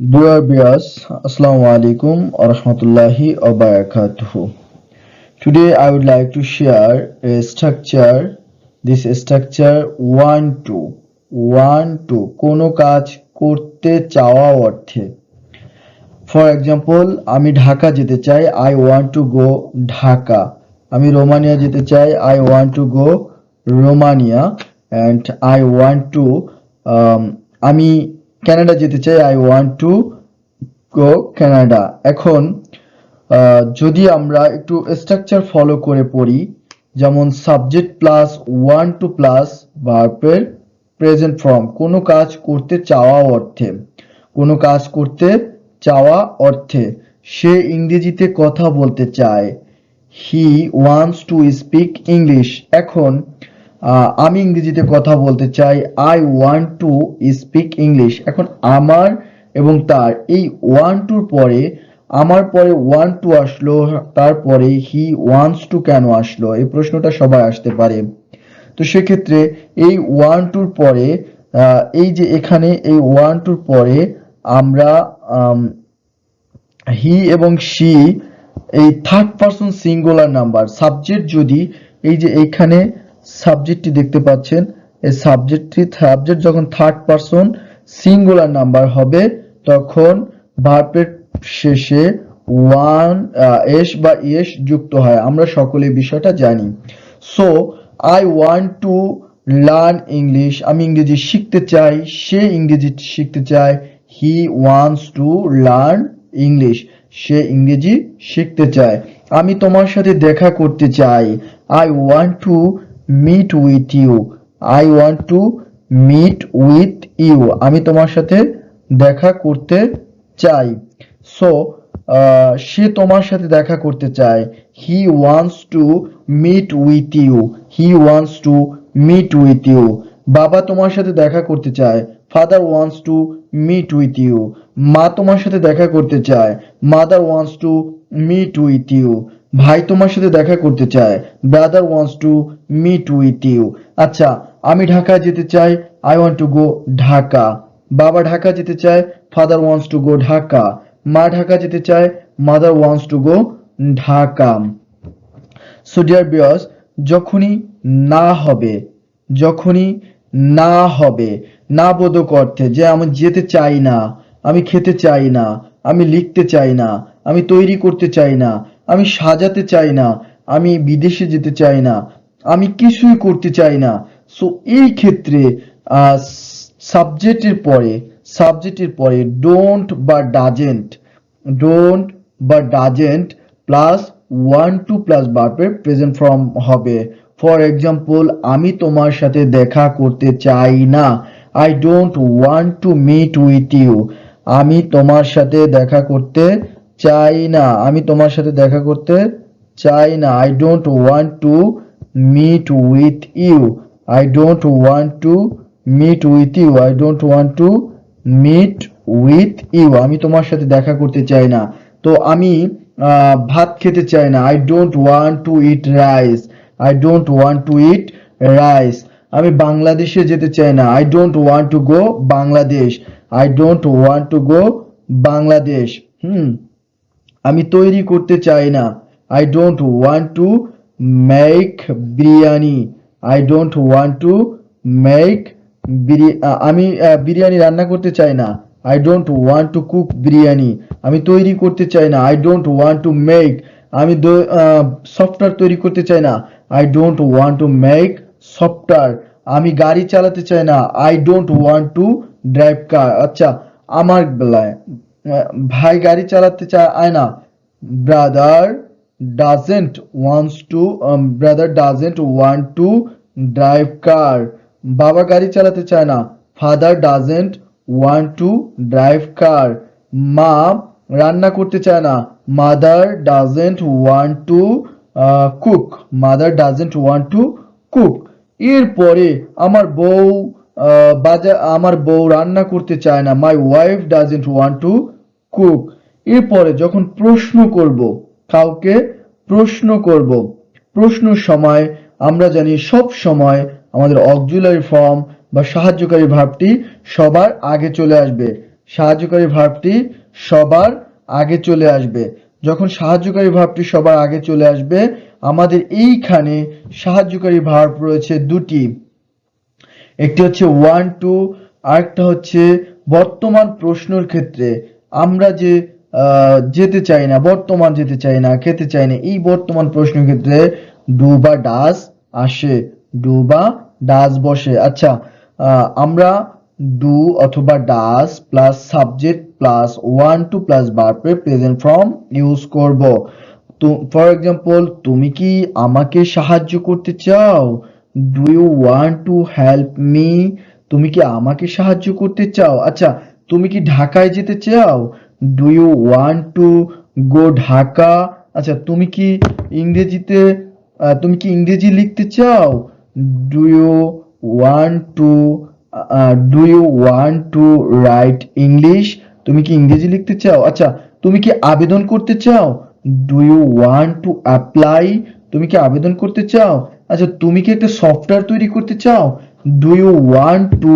Assalamu alaikum wa rahmatullahi wa barakatuh. Today I would like to share a structure. This structure 1 2 1 2 কোনো কাজ করতে চাওয়া অর্থে for example আমি ঢাকা যেতে চাই I want to go Dhaka আমি রোমানিয়া যেতে চাই I want to go Romania and I want to um, আমি কানাডা যেতে চাই I want to go Canada এখন যদি আমরা একটু স্ট্রাকচার ফলো করে পড়ি, যেমন subject plus want to plus ভার্বের প্রেজেন্ট ফর্ম কোনো কাজ করতে চাওয়া অর্থে, কোনো কাজ করতে চাওয়া অর্থে, সে ইংরেজিতে কথা বলতে চায়। He wants to speak English এখন আমি ইংরেজিতে কথা বলতে চাই। I want to speak English এখন আমার এবং তার, এই ওয়ান টুর পরে, আমার পরে ওয়ান টু আসলো তারপরে হি ওয়ান্টস টু কেন আসলো? এই প্রশ্নটা সবাই আসতে পারে। তো সেক্ষেত্রে এই ওয়ান টুর পরে এই যে এখানে এই ওয়ান টুর পরে আমরা হি এবং শি এই third person singular number subject যদি এই যে এইখানে সাবজেক্টটি দেখতে পাচ্ছেন। এই সাবজেক্টটি সাবজেক্ট যখন থার্ড পারসন সিঙ্গুলার নাম্বার হবে, তখন ভার্বের শেষে ওয়ান এস বা ইয়েস যুক্ত হয়। আমরা সকলে বিষয়টা জানি। So I want to learn English আমি ইংরেজি শিখতে চাই। সে ইংরেজি শিখতে চায়। He wants to learn English সে ইংরেজি শিখতে চায়। আমি তোমার সাথে দেখা করতে চাই। I want to meet with you I want to meet with you আমি তোমার সাথে দেখা করতে চাই। সো সে তোমার সাথে দেখা করতে চায়। He wants to meet with you he wants to meet with you বাবা তোমার সাথে দেখা করতে চায়। Father wants to meet with you মা তোমার সাথে দেখা করতে চায়। Mother wants to meet with you ভাই তোমার সাথে দেখা করতে চায়। Brother wants to meet with you আচ্ছা আমি ঢাকা যেতে চাই I want to go Dhaka. বাবা ঢাকা যেতে চায় father wants to go Dhaka. মা ঢাকা যেতে চায় mother wants to go Dhaka. So dear বিয়স যখনই না হবে, যখনই না হবে, না বোধক অর্থে যে আমি যেতে চাই না, আমি খেতে চাই না, আমি লিখতে চাই না, আমি তৈরি করতে চাই না আমি সাজাতে চাই না, আমি বিদেশে যেতে চাই না, আমি কিছুই করতে চাই না। সো এই ক্ষেত্রে সাবজেক্টের পরে সাবজেক্টের পরে ডোন্ট বা ডাজেন্ট ডোন্ট বা doesn't plus want to plus ভার্বের প্রেজেন্ট ফর্ম হবে। ফর এক্সাম্পল আমি তোমার সাথে দেখা করতে চাই না। I don't want to meet with you আমি তোমার সাথে দেখা করতে চাই না। আমি তোমার সাথে দেখা করতে চাই না। I don't want to meet with you I don't want to meet with you I don't want to meet with you আমি তোমার সাথে দেখা করতে চাই না। তো আমি ভাত খেতে চাই না। I don't want to eat rice I don't want to eat rice আমি বাংলাদেশে যেতে চাই না। I don't want to go Bangladesh I don't want to go Bangladesh hmm. আমি তৈরি করতে চাই না। I don't want to make biryani. I don't want to make আমি বিরিয়ানি রান্না করতে চাই না। I don't want to cook biryani. আমি তৈরি করতে চাই না। I don't want to make আমি সফটওয়্যার তৈরি করতে চাই না। I don't want to make software আমি গাড়ি চালাতে চাই না। I don't want to drive car আচ্ছা আমার বেলায় ভাই গাড়ি চালাতে চায় না। Brother doesn't wants to brother doesn't want to drive car বাবা গাড়ি চালাতে চায় না। Father doesn't want to drive car মা রান্না করতে চায় না। Mother doesn't want to cook mother doesn't want to cook এরপরে আমার বউ আহ, বাজা আমার বউ রান্না করতে চায় না। My wife doesn't want to cook. এরপরে যখন প্রশ্ন করব, কাউকে প্রশ্ন করব প্রশ্নের সময়, আমরা জানি সব সময় আমাদের অক্সিলারি ফর্ম বা সাহায্যকারী ভাবটি সবার আগে চলে আসবে। সাহায্যকারী ভার্বটি সবার আগে চলে আসবে। যখন সাহায্যকারী ভার্বটি সবার আগে চলে আসবে, আমাদের এইখানে সাহায্যকারী ভার্ব রয়েছে দুটি। একটি হচ্ছে ওয়ান টু আরেকটা হচ্ছে বর্তমান প্রশ্নর ক্ষেত্রে। আমরা যে যেতে চাই না, বর্তমান যেতে চাই না, খেতে চাই না, এই বর্তমান প্রশ্নের ক্ষেত্রে ডু বা ডাস আসে, ডু বা ডাস বসে। আচ্ছা আমরা ডু অথবা does plus subject plus one two plus বার্পে present form use করব। তো ফর এক্সাম্পল তুমি কি আমাকে সাহায্য করতে চাও? Do you want to help me তুমি কি আমাকে সাহায্য করতে চাও? আচ্ছা তুমি কি ঢাকায় যেতে চাও? Do you want to go Dhaka আচ্ছা তুমি কি ইংরেজিতে তুমি কি ইংরেজি লিখতে চাও? Do you want to do you want to write English তুমি কি ইংরেজি লিখতে চাও? আচ্ছা তুমি কি আবেদন করতে চাও? Do you want to apply তুমি কি আবেদন করতে চাও? আচ্ছা তুমি কি একটা সফটওয়্যার তৈরি করতে চাও? Do you want to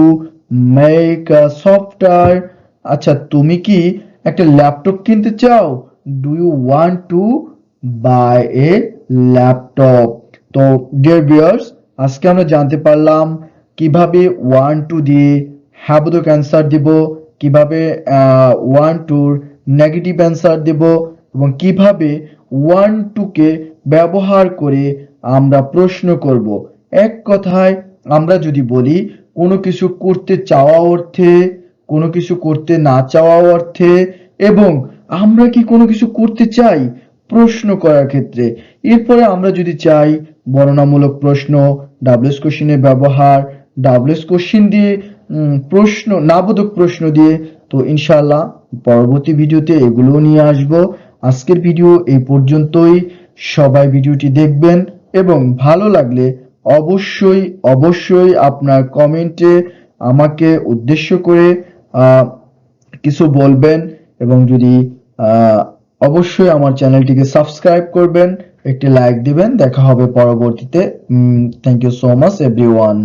make a software আচ্ছা তুমি কি একটা ল্যাপটপ কিনতে চাও? Do you want to buy a laptop তো ডিয়ার ভিউয়ার্স আজকে আমরা জানতে পারলাম কীভাবে ওয়ান টু দিয়ে হ্যাবোধক অ্যান্সার দিব, কীভাবে ওয়ান টুর নেগেটিভ অ্যান্সার দেব এবং কীভাবে ওয়ান টুকে ব্যবহার করে আমরা প্রশ্ন করব। এক কথায় আমরা যদি বলি কোনো কিছু করতে চাওয়া অর্থে, কোনো কিছু করতে না চাওয়া অর্থে, এবং আমরা কি কোনো কিছু করতে চাই? প্রশ্ন করার ক্ষেত্রে। এরপরে আমরা যদি চাই, বর্ণনামূলক প্রশ্ন ডাবলুএস কোশ্চিনের ব্যবহার ডাবলুএস কোশ্চিন দিয়ে প্রশ্ন, নাবোধক প্রশ্ন দিয়ে, তো ইনশাআল্লাহ পরবর্তী ভিডিওতে এগুলোও নিয়ে আসব। আজকের ভিডিও এই পর্যন্তই। সবাই ভিডিওটি দেখবেন এবং ভালো লাগলে অবশ্যই অবশ্যই আপনার কমেন্টে আমাকে উদ্দেশ্য করে কিছু বলবেন এবং যদি অবশ্যই আমার চ্যানেলটিকে সাবস্ক্রাইব করবেন, একটি লাইক দিবেন। দেখা হবে পরবর্তীতে। Thank you so much everyone